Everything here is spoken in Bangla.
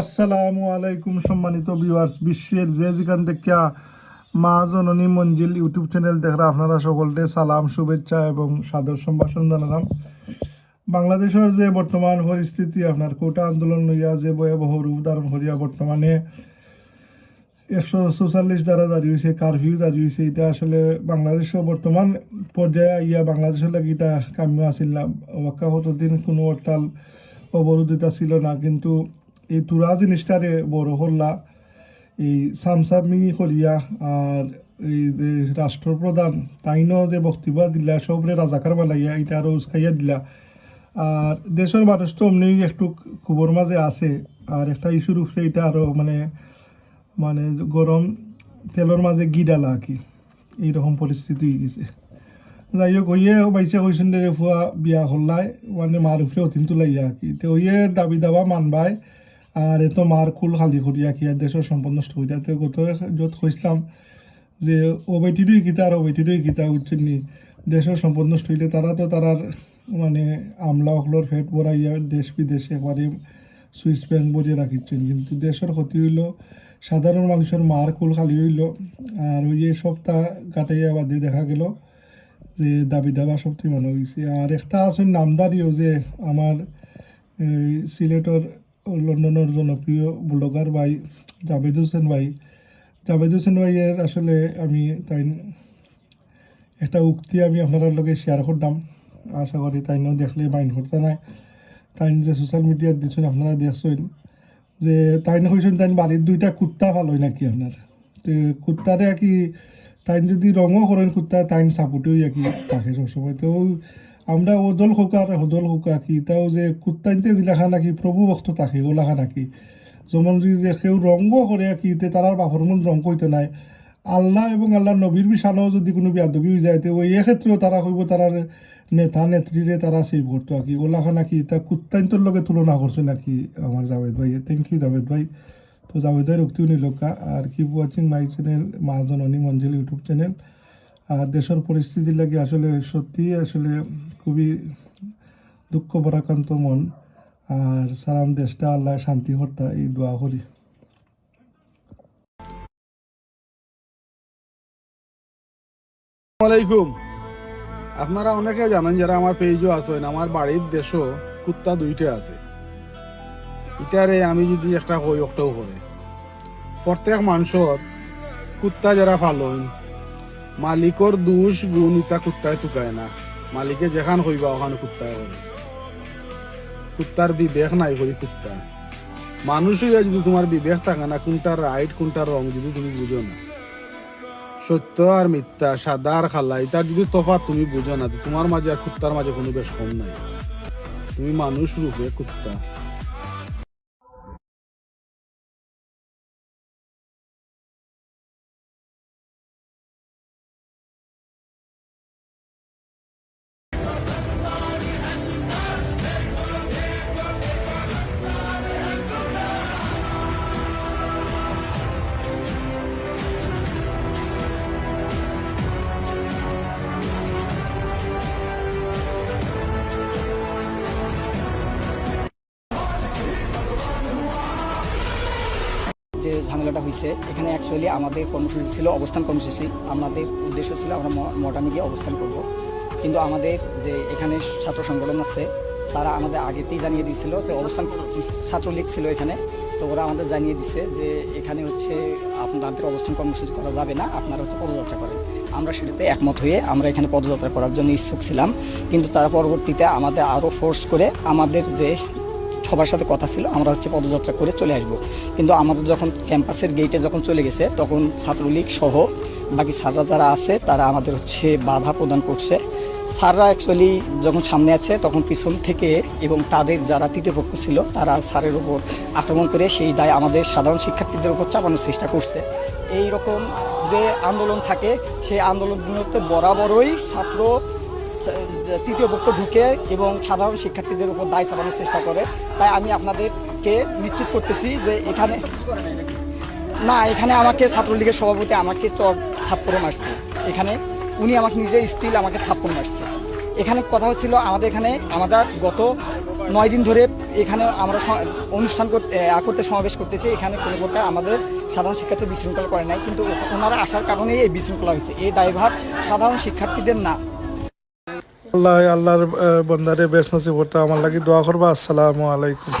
আসসালামু আলাইকুম সম্মানিত ভিউয়ার্স বিশ্বের যে যেখান থেকে মা জননী মঞ্জিল ইউটিউব চ্যানেল দেখরা, আপনারা সকলকে সালাম, শুভেচ্ছা এবং সাদর সম্ভাষণ জানালাম। বাংলাদেশের যে বর্তমান পরিস্থিতি, আপনার কোটা আন্দোলন লইয়া যে ভয়াবহ রূপ ধারণ করিয়া বর্তমানে একশো চৌচল্লিশ দ্বারা দাঁড়িয়ে হয়েছে কারফিউ দাঁড়িয়ে হয়েছে এটা আসলে বাংলাদেশও বর্তমান পর্যায়ে ইয়া বাংলাদেশের লাগি এটা কাম্য আসিল না। ওয়াক্কা কতদিন কোনো হরতাল অবরোধিতা ছিল না, কিন্তু এই তুরা জিনিসটারে বড় হল্লা এই সামসামি করিয়া আর এই যে রাষ্ট্রপ্রধান, তাইনও যে বক্তব্য দিলা, সবরে রাজাকার বানাইয়া এটা আরও উস্কাইয়া দিলা। আর দেশের মানুষ তো অমনি একটু খবর মাঝে আছে। আর একটা ইস্যুর উপরে এটা আরও মানে মানে গরম তেলের মাঝে গি ডালা আর কি। এইরকম পরিস্থিতি হয়ে গেছে। যাই হোক, ওইয়ে বাইসে কইসেন রে ফুয়া বিয়া হল্লায় মানে মার উপরে অতিন তুলাইয়া আর কি। তো ওইয়ে দাবি দাবা মানবাই আর এত মার খালি করিয়া কি আর দেশের সম্পদ নষ্ট করিয়া তো গত যত কইসলাম যে ও বেটিরই গীতা আর ও বেটিরই গীতা উঠছেন নি দেশের সম্পদ নষ্ট হইলে তারা তো তারার মানে আমলা অখলোর ফেট বড়াইয়া দেশ বিদেশে একবারে সুইচ ব্যাংক বজিয়ে রাখিচ্ছেন কিন্তু দেশের ক্ষতি হইল সাধারণ মানুষের মার কুল খালি হইল আর ওই যে সপ্তাহ কাটাইয়া বাদে দেখা গেল যে দাবি দাবা সবটি হয়েছে আর একটা আসুন নামদারিও যে আমার সিলেটর লন্ডনের জনপ্রিয় ব্লগার ভাই জাভেদ হোসেন ভাই। জাভেদ হোসেন ভাইয়ের আসলে আমি তাই একটা উক্তি আমি আপনার লগে শেয়ার করতাম। আশা করি তাই দেখলে মাইন্ড করতে নাই। তাই যে সোশ্যাল মিডিয়াত দিচ্ছেন আপনারা দেখছেন যে তাই কইছেন তাই বাড়ির দুইটা কুত্তা ভালো নাকি আপনার। তো কুত্তারে কি তাই যদি রঙও করেন কুত্তা তাই সাপোর্টেও আর কি থাকে সবসময়। তো আমরা ওদল খোকা আর হদল খোকা কি, তাও যে কুত্তাইতে দিলাখা নাকি প্রভু ভক্ত থাকে ওলাখা নাকি। যেমন যে কেউ রঙও করে কি, তে তারার বাপর মন রঙ কইতে নাই। আল্লাহ এবং আল্লাহ নবীর বিশানও যদি কোনো বিয়াদবি হয়ে যায় তো ওই ক্ষেত্রেও তারা কইব তারার নেতা নেত্রীরে তারা সেভ করতো আর কি ওলাখা নাকি, তা কুত্তাইন্তর লগে তুলনা করছে নাকি আমার জাভেদ ভাই। থ্যাংক ইউ জাভেদ ভাই। তো জাভেদ ভাই রক্তিও নিলকা। আর কিপ ওয়াচিং মাই চ্যানেল মা জননী মঞ্জিল ইউটিউব চ্যানেল আর দেশের পরিস্থিতি লাগে আসলে সত্যি আসলে খুবই দুঃখ পরাক্রান্ত মন। আর সারাম দেশটা, আল্লাহ শান্তি, হর্তা, এই দোয়া করি। আলাইকুম। আপনারা অনেকে জানেন যারা আমার পেজও আছেন, আমার বাড়ির দেশও কুত্তা দুইটা আছে। ইটারে আমি যদি একটা কই, একটাও করে। প্রত্যেক মানুষের কুত্তা যারা ফালন মালিকর দোষ গুণ ইটা কুত্তায় টুকায় না। মালিকে যেখান হইবা ওখানে কুত্তায় করে কুত্তার বিবেক নাই করি কুত্তা। মানুষ হইয়া যদি তোমার বিবেক থাকে না, কোনটা রাইট কোনটা রং যদি তুমি বুঝো না। সত্য আর মিথ্যা, সাদা আর খালা এটার যদি তফাৎ তুমি বুঝো না তোমার মাঝে আর কুত্তার মাঝে কোনো বেশ কম নাই। তুমি মানুষ রূপে কুত্তা। যে ঝামেলাটা হয়েছে, এখানে অ্যাকচুয়ালি আমাদের কর্মসূচি ছিল, অবস্থান কর্মসূচি। আমাদের উদ্দেশ্য ছিল আমরা ম- মডার্নে গিয়ে অবস্থান করব। কিন্তু আমাদের যে এখানে ছাত্র সংগঠন আছে, তারা আমাদের আগেতেই জানিয়ে দিয়েছিল যে অবস্থান ছাত্রলীগ ছিল এখানে। তো ওরা আমাদের জানিয়ে দিছে যে এখানে হচ্ছে আপনাদের অবস্থান কর্মসূচি করা যাবে না, আপনারা হচ্ছে পদযাত্রা করেন। আমরা সেটাতে একমত হয়ে আমরা এখানে পদযাত্রা করার জন্য ইচ্ছুক ছিলাম। কিন্তু তারা পরবর্তীতে আমাদের আরও ফোর্স করে আমাদের যে সবার সাথে কথা ছিল, আমরা হচ্ছে পদযাত্রা করে চলে আসব। কিন্তু আমাদের যখন ক্যাম্পাসের গেটে যখন চলে গেছে, তখন ছাত্রলীগ সহ বাকি স্যাররা যারা আছে, তারা আমাদের হচ্ছে বাধা প্রদান করছে। স্যাররা অ্যাকচুয়ালি যখন সামনে আছে, তখন পিছন থেকে এবং তাদের যারা তৃতীয় পক্ষ ছিল, তারা স্যারের উপর আক্রমণ করে সেই দায় আমাদের সাধারণ শিক্ষার্থীদের উপর চাপানোর চেষ্টা করছে। এই রকম যে আন্দোলন থাকে, সেই আন্দোলনগুলোতে বরাবরই ছাত্র তৃতীয় পক্ষ ঢুকে এবং সাধারণ শিক্ষার্থীদের উপর দায় চালানোর চেষ্টা করে। তাই আমি আপনাদেরকে নিশ্চিত করতেছি যে এখানে না, এখানে আমাকে ছাত্রলীগের সভাপতি আমাকে থাপ্পড়ে মারছে। এখানে উনি আমাকে নিজে স্টিল আমাকে থাপ্পড় মারছে। এখানে কথা হচ্ছিল আমাদের এখানে, আমাদের গত নয় দিন ধরে এখানে আমরা অনুষ্ঠান করতে সমাবেশ করতেছি। এখানে কোনো প্রকার আমাদের সাধারণ শিক্ষার্থী বিশৃঙ্খলা করে নাই। কিন্তু ওনারা আসার কারণেই এই বিশৃঙ্খলা হয়েছে। এই দায়ভার সাধারণ শিক্ষার্থীদের না। আল্লাহ আল্লাহর বন্দারে বেশ নসিব আমার লাগি দোয়া করবা। আসসালামু আলাইকুম।